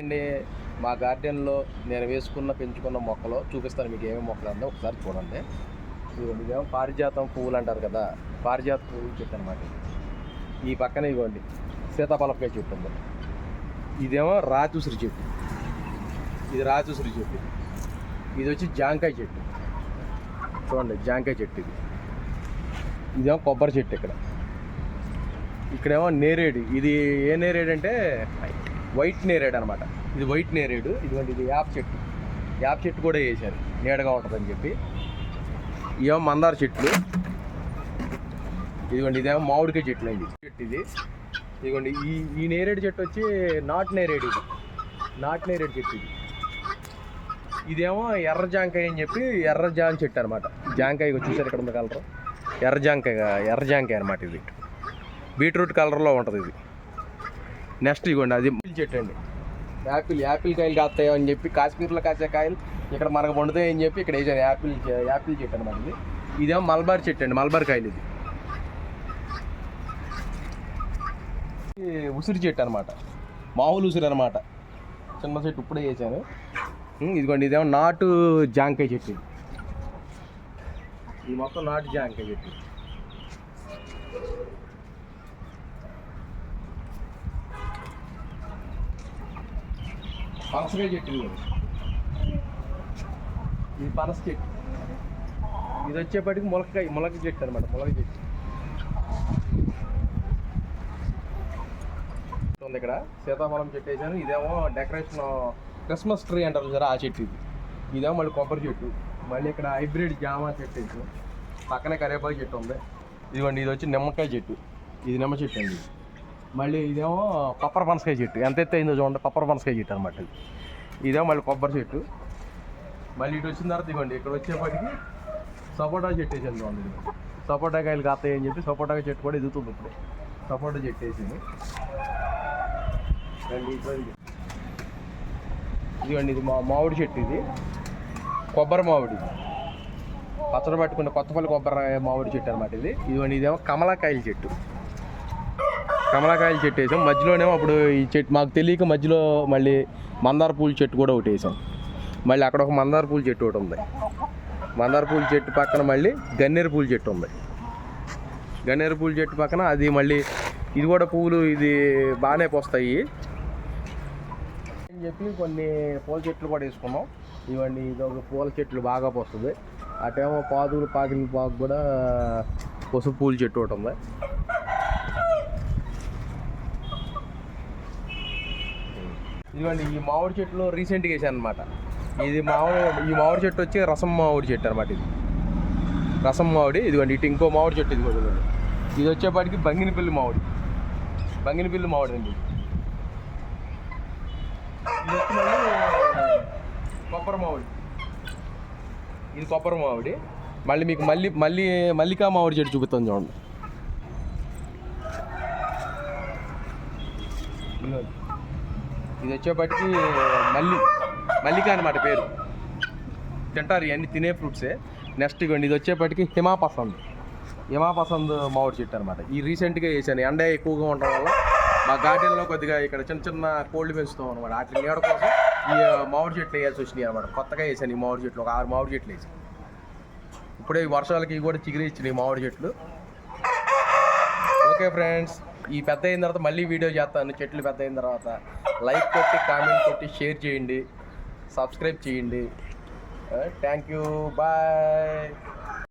And మా గార్డెన్లో నేను వేసుకున్న పెంచుకున్న మొక్కలు చూపిస్తాను మీకు ఏమేమి మొక్కలు అందో ఒకసారి చూడండి. ఇదిగోండి ఇదేమో పారిజాతం పువ్వులు అంటారు కదా పారిజాత పువ్వులు చెట్టు అనమాట ఈ పక్కన ఇదిగోండి సీతాఫలపకాయ చెట్టు ఉంది. ఇదేమో రాచుసిరి చెట్టు. ఇది రాచుసిరి చెట్టు. ఇది వచ్చి జాంకాయ చెట్టు. చూడండి జాంకాయ చెట్టు ఇది. ఇదేమో కొబ్బరి చెట్టు ఇక్కడ. ఇక్కడేమో నేరేడు. ఇది ఏ నేరేడు అంటే వైట్ నేరేడు అనమాట ఇది వైట్ నేరేడు. ఇదిగోండి ఇది యాప్ చెట్టు. యాప్ చెట్టు కూడా వేసారు నీడగా ఉంటుందని చెప్పి. ఇవేమో మందార చెట్లు. ఇదిగోండి ఇదేమో మామిడికాయ చెట్లు అండి. చెట్టు ఇది. ఇదిగోండి ఈ ఈ నేరేడు చెట్టు వచ్చి నాట్ నేరేడు ఇది. నాట్ నేరేడు చెట్టు ఇది. ఇదేమో ఎర్ర జాంకాయ అని చెప్పి ఎర్ర జాన్ చెట్టు అనమాట జాంకాయ చూసారు ఇక్కడ ఉంది కలర్? ఎర్ర జాంకాయ ఎర్ర జాంకాయ అనమాట ఇది. బీట్రూట్ కలర్లో ఉంటుంది ఇది. నెక్స్ట్ ఇగోండి అది చెట్టు అండి. యాపిల్ యాపిల్ కాయలు కాస్తాయో అని చెప్పి కాశ్మీర్లో కాసే కాయలు ఇక్కడ మనకు వండుతాయి అని చెప్పి ఇక్కడ వేసాను యాపిల్ యాపిల్ చెట్టు అనమాట ఇది. ఇదేమో మల్బార్ చెట్టు అండి మల్బార్ కాయలు ఇది. ఉసిరి చెట్టు అనమాట మామూలు ఉసిరి అనమాట చిన్న చెట్టు ఇప్పుడే వేసాను ఇదిగోండి ఇదేమో నాటు జాంకాయ చెట్టు ఇది. ఇది మొత్తం నాటు జాంకాయ చెట్టు. పనసకాయ చెట్టు ఇది పనస చెట్టు. ఇది వచ్చేప్పటికి ములక్కాయ ములక చెట్టు అనమాట ములక చెట్టు. ఉంది ఇక్కడ. సీతాఫలం చెట్టు వేసాను. ఇదేమో డెకరేషన్ క్రిస్మస్ ట్రీ అంటారు చూసారా ఆ చెట్టు ఇది. ఇదేమో మళ్ళీ కొబ్బరి చెట్టు. మళ్ళీ ఇక్కడ హైబ్రిడ్ జామ చెట్టు వేసాను. పక్కనే కరివేపాకు చెట్టు ఉంది. ఇదిగోండి ఇది వచ్చి నిమ్మకాయ చెట్టు. ఇది నిమ్మ చెట్టు అండి ఇది. మళ్ళీ ఇదేమో కొబ్బరి పనసకాయ చెట్టు. ఎంత ఎత్తు అయిందో చూడండి కొబ్బరి పనసకాయ చెట్టు అనమాట ఇది. ఇదేమో మళ్ళీ కొబ్బరి చెట్టు. మళ్ళీ ఇటు వచ్చిన తర్వాత ఇదిగోండి ఇక్కడ వచ్చేప్పటికి సపోటా చెట్టు వేసాను చూడండి ఇది. సపోటా కాయలు కాస్తాయి అని చెప్పి సపోటా చెట్టు కూడా ఎదుగుతుంది ఇప్పుడు. సపోటా చెట్టు వేసింది. ఇదిగోండి ఇది మా మామిడి చెట్టు ఇది. కొబ్బరి మామిడి. పచ్చడి పట్టుకున్న కొత్తపల్లి కొబ్బరి మామిడి చెట్టు అనమాట ఇది. ఇదిగోండి ఇదేమో కమలాకాయల చెట్టు. కమలాకాయల చెట్టు వేసాం. మధ్యలోనేమో అప్పుడు ఈ చెట్టు మాకు తెలియక మధ్యలో మళ్ళీ మందార పూల చెట్టు కూడా ఒకటి వేసాం. మళ్ళీ అక్కడ ఒక మందార పూల చెట్టు ఒకటి ఉంది. మందార పూల చెట్టు పక్కన మళ్ళీ గన్నేరు పూల చెట్టు ఉంది. గన్నేరు పూల చెట్టు పక్కన అది మళ్ళీ ఇది కూడా పువ్వులు ఇది బాగానే పోస్తాయి. అని చెప్పి కొన్ని పూల చెట్లు కూడా వేసుకున్నాం. ఇవన్నీ ఇది ఒక పూల చెట్లు బాగా పోస్తుంది. అటేమో పాదులు పాకిలి పాకు కూడా పసుపు పూల చెట్టు ఒకటి ఉంది. ఇదిగోండి ఈ మామిడి చెట్లు రీసెంట్గా వేసాను అనమాట ఇది మామిడి ఈ మామిడి చెట్టు వచ్చి రసం మామిడి చెట్టు అనమాట ఇది. రసం మామిడి ఇదిగోండి ఇటు ఇంకో మామిడి చెట్టు ఇది కూడా ఇది వచ్చేపాటికి బంగినపల్లి మామిడి. బంగినపల్లి మామిడి అండి ఇది. కొబ్బరి మామిడి. ఇది కొబ్బరి మామిడి. మళ్ళీ మీకు మళ్ళీ మళ్ళీ మల్లికా మామిడి చెట్టు చూపుతాను చూడండి. ఇది వచ్చేప్పటికి మల్లి మల్లిక అనమాట పేరు. తింటారు ఇవన్నీ తినే ఫ్రూట్సే నెక్స్ట్ ఇవ్వండి ఇది వచ్చేప్పటికి హిమాపసంద్. హిమాపసంద్ మామిడి చెట్టు అనమాట ఈ రీసెంట్గా వేసాను. ఎండ ఎక్కువగా ఉండడం వల్ల మా గార్డెన్లో కొద్దిగా ఇక్కడ చిన్న చిన్న కోళ్ళు పెంచుతాం అనమాట వాటి నీడ కోసం ఈ మామిడి చెట్లు వేయాల్సి వచ్చినాయి అనమాట కొత్తగా వేసాను ఈ మామిడి చెట్లు. ఒక ఆరు మామిడి చెట్లు వేసాను. ఇప్పుడే ఈ వర్షాలకి కూడా చిగురి ఇచ్చినాయి మామిడి చెట్లు. ఓకే ఫ్రెండ్స్ ఈ పెద్ద అయిన తర్వాత మళ్ళీ వీడియో చేస్తాను. చెట్లు పెద్ద అయిన తర్వాత. లైక్ కొట్టి కామెంట్ కొట్టి షేర్ చేయండి. సబ్స్క్రైబ్ చేయండి. Thank you bye